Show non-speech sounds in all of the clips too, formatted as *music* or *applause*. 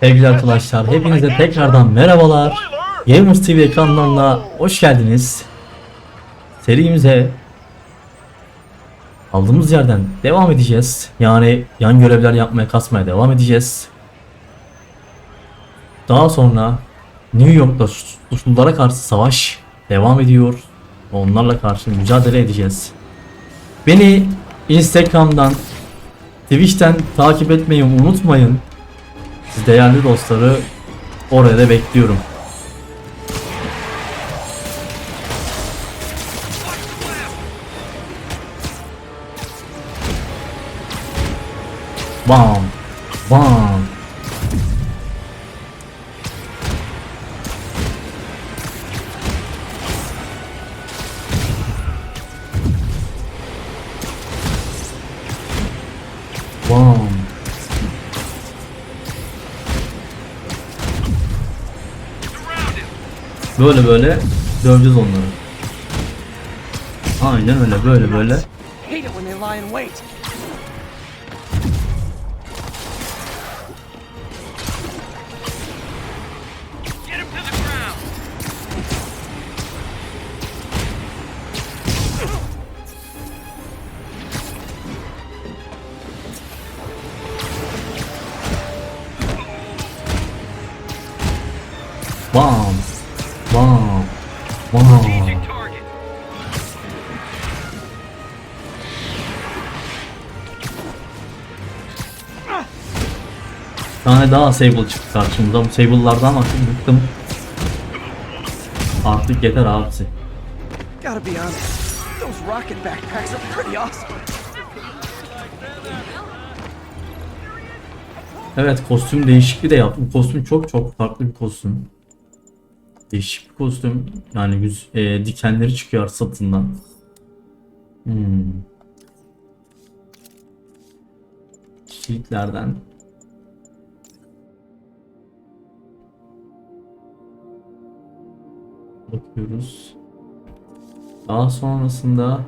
Sevgili arkadaşlar, hepinize tekrardan merhabalar. Gamers TV ekranlarına hoş geldiniz. Serimize aldığımız yerden devam edeceğiz. Yani yan görevler yapmaya kasmaya devam edeceğiz. Daha sonra New York'ta suçlulara karşı savaş devam ediyor. Onlarla karşı mücadele edeceğiz. Beni Instagram'dan, Twitch'ten takip etmeyi unutmayın. Siz değerli dostları oraya da bekliyorum. Bam. Bam. Böyle böyle döveceğiz onları. Aynen öyle böyle böyle. hate tane daha Sable çıktı karşımıza. Bu Sable'lardan artık bıktım. Artık yeter abisi. Gotta be honest, those rocket backpacks are pretty awesome. Evet kostüm değişikliği de yaptım. Kostüm çok çok farklı bir kostüm. Değişik bir kostüm. Yani yüz, e, dikenleri çıkıyor sırtından. Hmm. Kilitlerden. Bakıyoruz. Daha sonrasında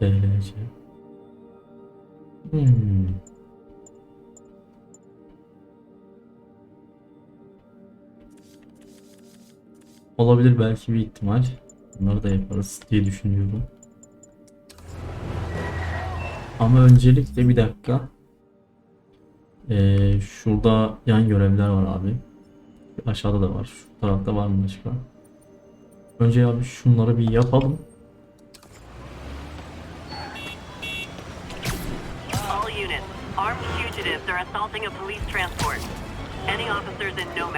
DLC. Hmm. Olabilir belki bir ihtimal. Bunları da yaparız diye düşünüyorum. Ama öncelikle bir dakika. Ee, şurada yan görevler var abi. Aşağıda da var. Şu tarafta var mı başka? Önce abi şunları bir yapalım.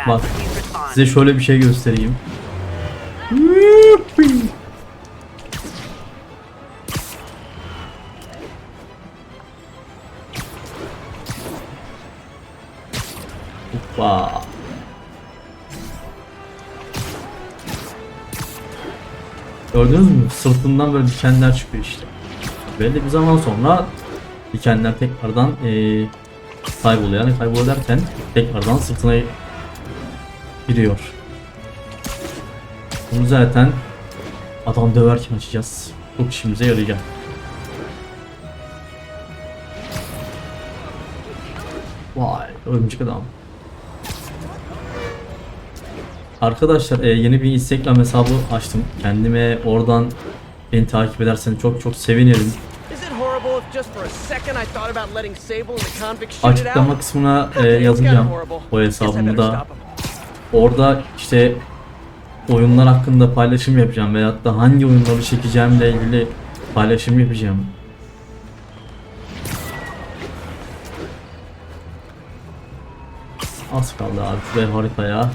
Bak size şöyle bir şey göstereyim. Gördünüz mü? Sırtından böyle dikenler çıkıyor işte. Belli bir zaman sonra dikenler tekrardan eee kayboluyor. Yani kayboluyor derken tekrardan sırtına giriyor. Bunu zaten adam döverken açacağız. Çok işimize yarayacak. Vay örümcek adam. Arkadaşlar e, yeni bir Instagram hesabı açtım. Kendime oradan beni takip ederseniz çok çok sevinirim. Açıklama kısmına e, yazacağım o hesabımı da. Orada işte oyunlar hakkında paylaşım yapacağım veyahut da hangi oyunları çekeceğimle ilgili paylaşım yapacağım. Az kaldı abi şuraya haritaya.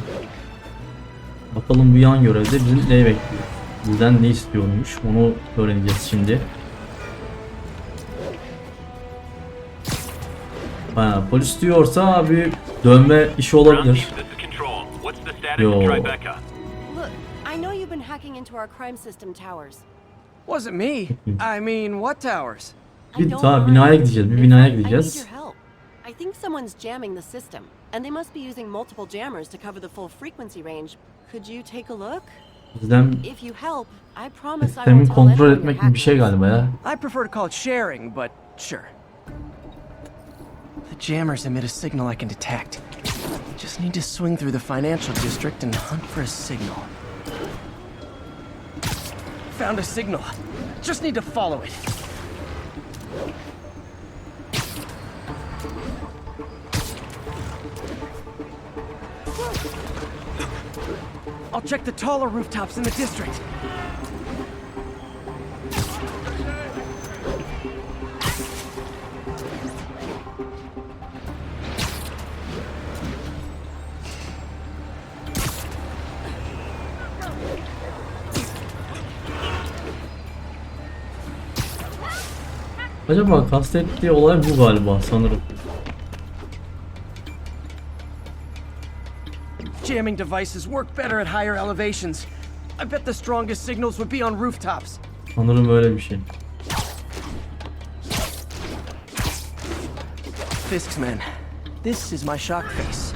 Bakalım bu yan görevde bizi ne bekliyor? Bizden ne istiyormuş onu öğreneceğiz şimdi. Ha, polis diyorsa abi dönme işi olabilir. Yo. I know you've been hacking into our crime system towers. Wasn't me. I mean, what towers? Bir binaya gideceğiz. Bir In binaya gideceğiz. Your help. I think someone's jamming the system, and they must be using multiple jammers to cover the full frequency range. Could you take a look? Bizden If you help, I promise I sistemi won't tell kontrol anyone etmek you're gibi bir şey hacking. galiba ya. I prefer to call it sharing, but sure. The jammers emit a signal I can detect. Just need to swing through the financial district and hunt for a signal. Found a signal. Just need to follow it. I'll check the taller rooftops in the district. Acaba kastettiği olay bu galiba sanırım. Jamming devices work better at higher elevations. I bet the strongest signals would be on rooftops. Sanırım öyle bir şey. Fisk's men. This is my shock face.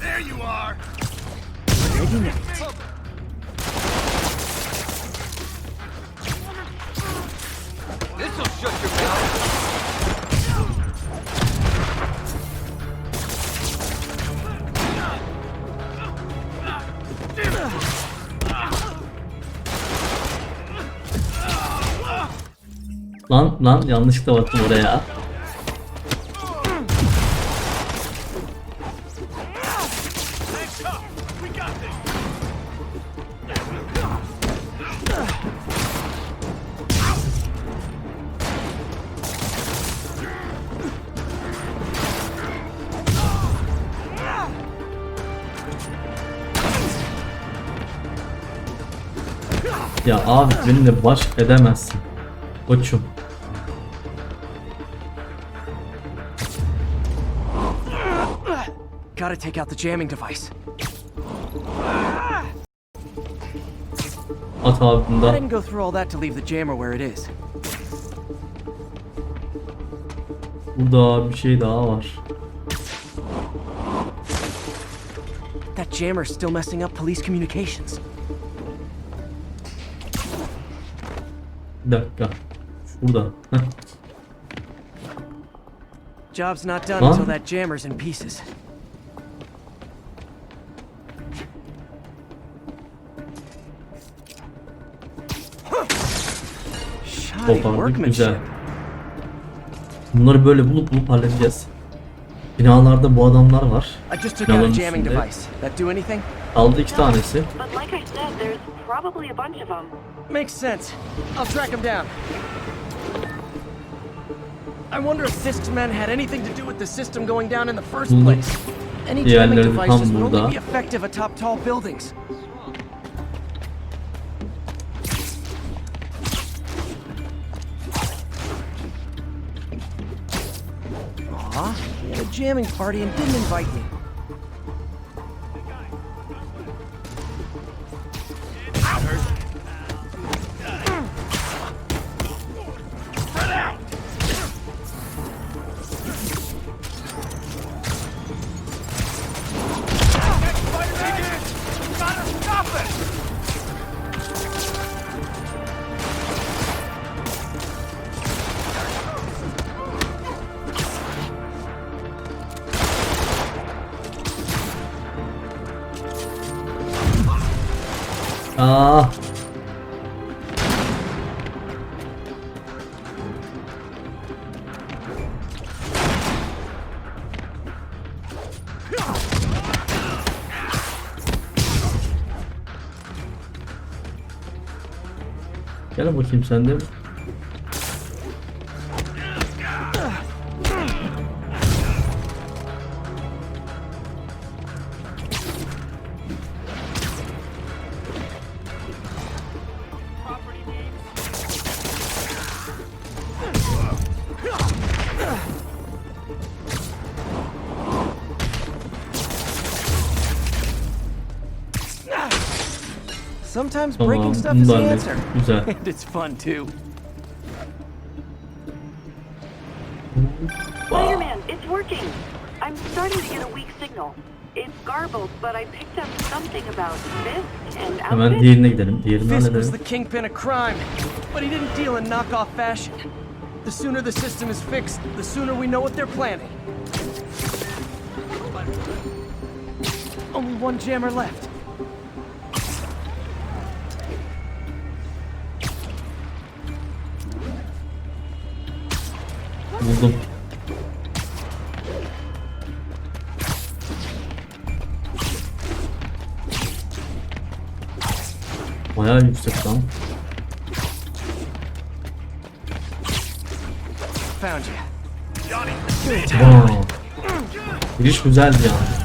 There you are! Ready now. This'll shut your mouth! Lan lan yanlışlıkla baktım oraya. Ya abi benimle baş edemezsin. Koçum. Gotta take out the jamming device. At abi I bunda. didn't go through all that to leave the jammer where it is. Burada bir şey daha var. That jammer's still messing up police communications. Bir dakika. Şurada. Heh. Job's not done Huh? until that jammer's in pieces. Kopardık güzel. Bunları böyle bulup bulup halledeceğiz. Binalarda bu adamlar var. Binaların jamming üstünde. device. That do anything? Kaldı iki tanesi. Makes sense. I'll track him down. I wonder if Fisk's men had anything to do with the system going down in the first Bulduk. place. Any jamming devices would only be effective atop tall buildings. He had a jamming party and didn't invite me. Gel bakayım sen de. Sometimes Tamam, breaking stuff is the bundan da- answer. güzel. *laughs* and it's fun too. Spider-Man, it's working. I'm starting to get a weak signal. It's garbled, but I picked up something about Fisk and Hemen outfit. diğerine gidelim. Diğerini Fisk was halledelim. the kingpin of crime, but he didn't deal in knockoff fashion. The sooner the system is fixed, the sooner we know what they're planning. Only one jammer left. Buldum. Bayağı yüksek lan. Wow. Giriş güzeldi yani.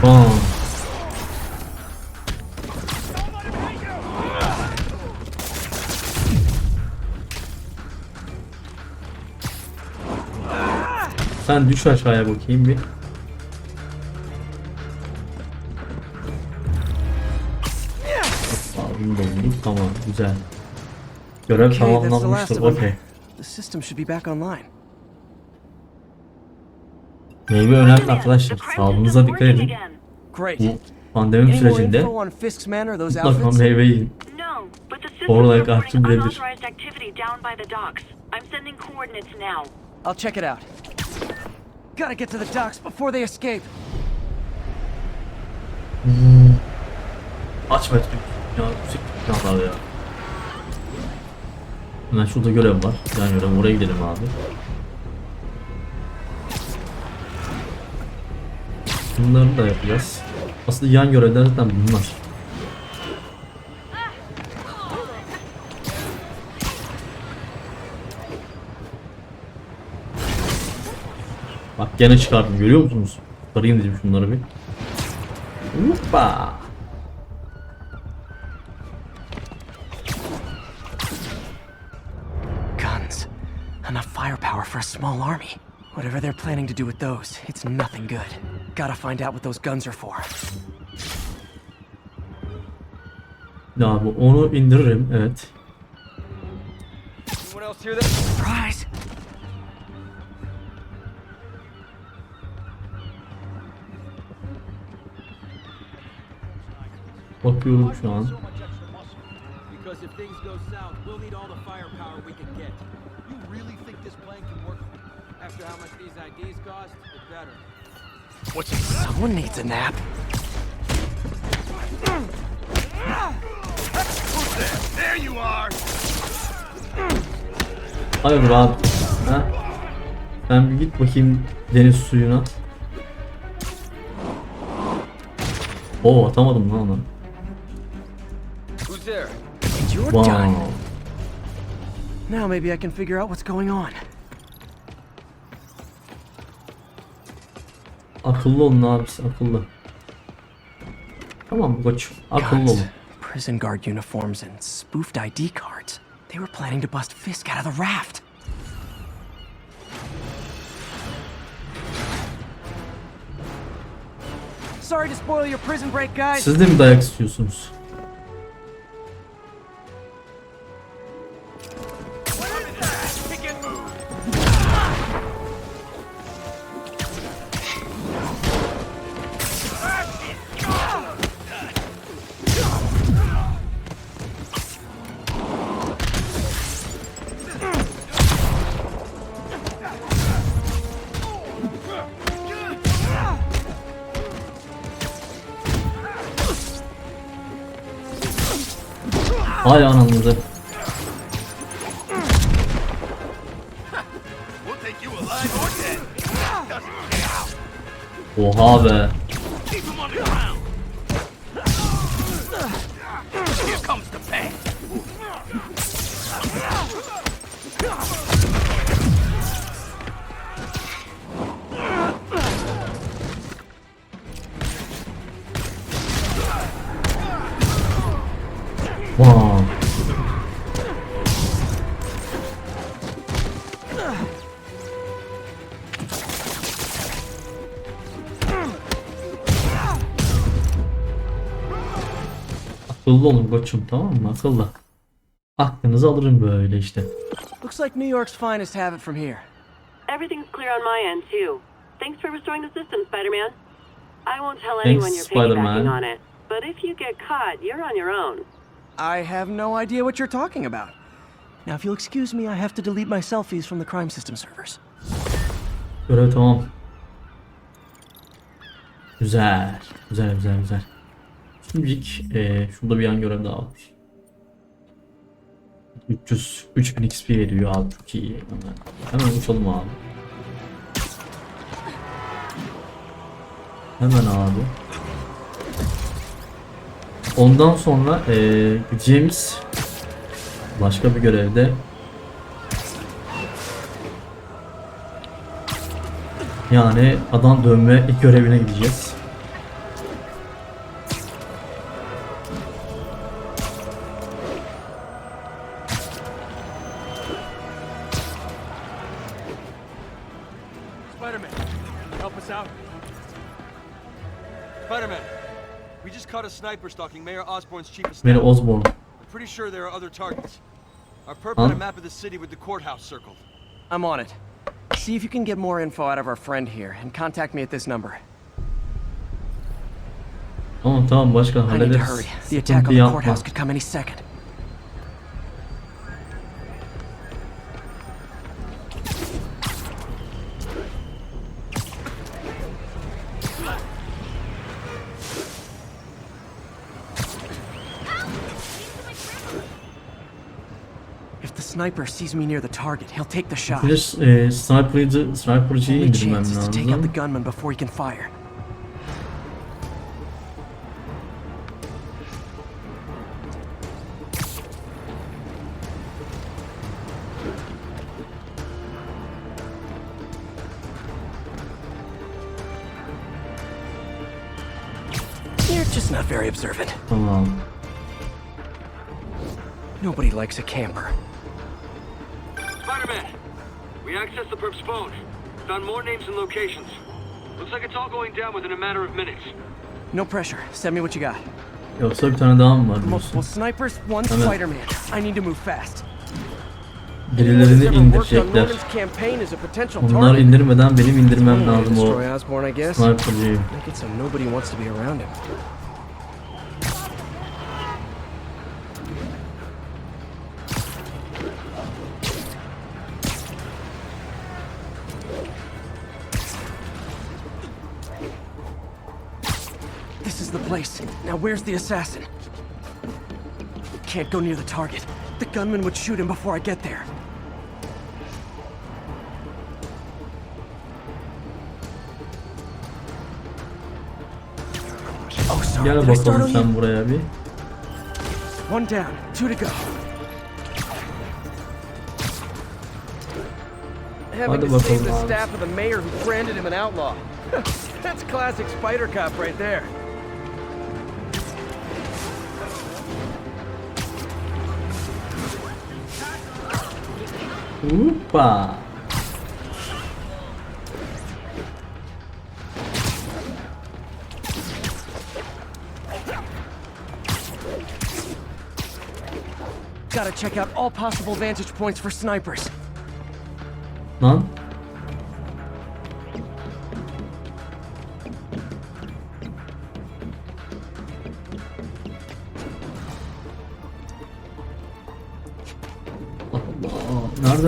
Wow. Sen düş aşağıya bakayım bir. Bunu da bulduk. Tamam güzel. Görev tamamlanmıştır. Okey. The system should be back online. Meyve önemli arkadaşlar. Sağlığınıza dikkat edin. Bu pandemi sürecinde mutlaka meyve yiyin. Orada karşı now. I'll check it out. Gotta get to the docks before they escape. Aç metrik. Ya yüksek binalar ya. Hemen şurada görev var. Yan görev oraya gidelim abi. Bunları da yapacağız. Aslında yan görevler zaten bunlar. Bak gene çıkardım görüyor musunuz? Çıkarayım dedim şunları bir. Hoppa. Guns. Enough firepower for a small army. Whatever they're planning to do with those, it's nothing good. Gotta find out what those guns are for. Ya bu onu indiririm evet. Anyone else hear this? Surprise! Bakıyorum şu an. Because if things go south, we'll need all the firepower we can get. You really think this plan can work? After how much these IDs cost, it better. What's Someone needs a nap. Who's there? There you are! Hayır abi. Ha? Sen bir git bakayım deniz suyuna. Oo atamadım lan onu. Wow. Now maybe I can figure out what's going on. Akıllı olun abisi akıllı. Tamam koç. Akıllı olun. prison guard uniforms, and spoofed ID cards. They were planning to bust Fisk out of the raft. Sorry to spoil your prison break, guys. Siz de mi dayak istiyorsunuz? Oha be. Akıllı olun koçum tamam mı? Akıllı. Aklınızı alırım böyle işte. Looks like New York's finest have it from here. Everything's clear on my end, too. Thanks for restoring the system, Spider-Man. I won't tell Thanks, anyone you're piggybacking on it. But if you get caught, you're on your own. I have no idea what you're talking about. Now, if you'll excuse me, I have to delete my selfies from the crime system servers. Görev tamam. Güzel. Güzel güzel güzel. Şimdilik eee şurada bir yan görev daha var. 300 3000 XP veriyor abi çok iyi. Hemen, hemen uçalım abi. Hemen abi. Ondan sonra eee gideceğimiz başka bir görevde Yani adam dövme ilk görevine gideceğiz. Mayor Osborne's chief of staff. Mary Osborn. I'm pretty sure there are other targets. Our perp Huh? a map of the city with the courthouse circled. I'm on it. See if you can get more info out of our friend here, and contact me at this number. Tamam tamam başkan I need to hurry. The attack on Sıkıntı the courthouse could come any second. Sniper sees me near the target, he'll take the shot. De e, sniper'cıyı Only indirmem chance is to take out the gunman before he can fire. You're just not very observant. Tamam. Nobody likes a camper. We accessed the perp's phone. Found more names and locations. Looks like it's all going down within a matter of minutes. No pressure. Send me what you got. Yoksa bir tane daha mı var Multiple diyorsun? snipers, one Hemen. Spider-Man. I need to move fast. Birilerini indirecekler. Norman's campaign is a potential Onlar target. indirmeden benim indirmem to lazım o destroy Osborn, I guess. sniper'cıyı. Make it so nobody wants to be around him. Place. Now where's the assassin? Can't go near the target. The gunman would shoot him before I get there. Oh, sorry. Gel I startle bakalım sen buraya bir. One down, two to go. Having Hadi to save the staff of the mayor who branded him an outlaw. *laughs* That's classic Spider Cop right there. Gotta check out all possible vantage points for snipers.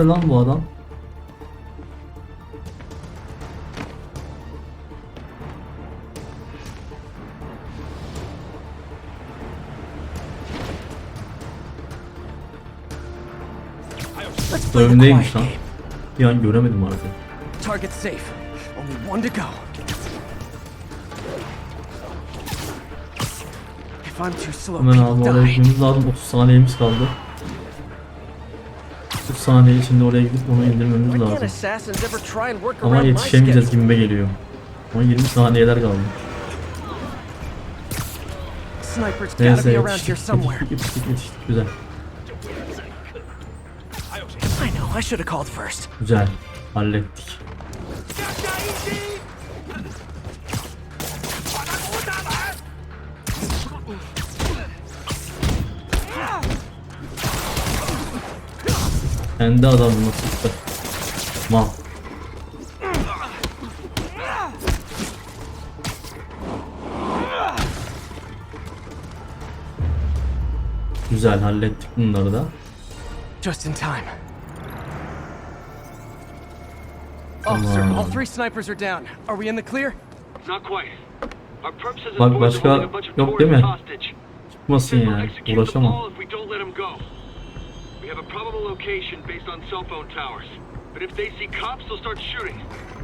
Nerede lan bu adam? Önümdeymiş lan. Bir an göremedim artık. Target safe. Only one to go. Hemen abi oraya gitmemiz lazım. 30 saniyemiz kaldı. 30 saniye içinde oraya gidip onu indirmemiz lazım. Ama yetişemeyeceğiz gibime geliyor. Ama 20 saniyeler kaldı. Neyse yetiştik, yetiştik, yetiştik, yetiştik. Güzel. Güzel. Hallettik. Kendi adamına sıktı. Mal. Güzel hallettik bunları da. Just in time. Officer, all three snipers are down. Are we in the clear? Not quite. Our perp says his Bak boys are başka holding a bunch of yok değil mi? hostage. Çıkmasın yani. Uğraşamam. all if we don't let them go. We have a probable location based on cell phone towers. But if they see cops, they'll start shooting.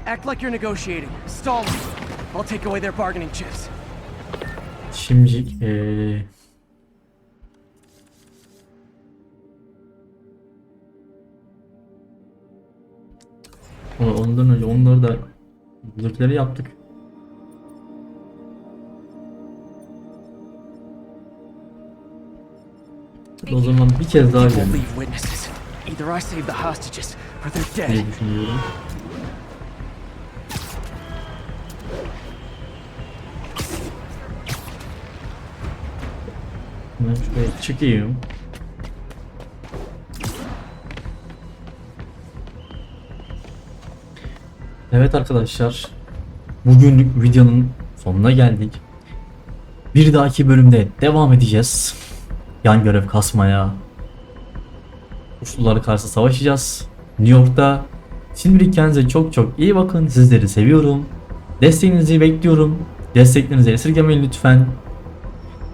Act like you're negotiating. Stall them. I'll take away their bargaining chips. Şimdi eee Ama Ondan önce onları da bizimkileri yaptık. O zaman bir kez daha witnesses. Either I save the hostages, or they're dead. Ben şuraya çıkayım. Evet arkadaşlar. Bugünlük videonun sonuna geldik. Bir dahaki bölümde devam edeceğiz. Yan görev kasmaya. Suçlulara karşı savaşacağız. New York'ta. Şimdilik kendinize çok çok iyi bakın. Sizleri seviyorum. Desteğinizi bekliyorum. Desteklerinizi esirgemeyin lütfen.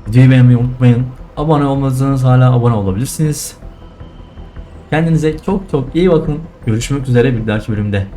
Videoyu beğenmeyi unutmayın. Abone olmadıysanız hala abone olabilirsiniz. Kendinize çok çok iyi bakın. Görüşmek üzere bir dahaki bölümde.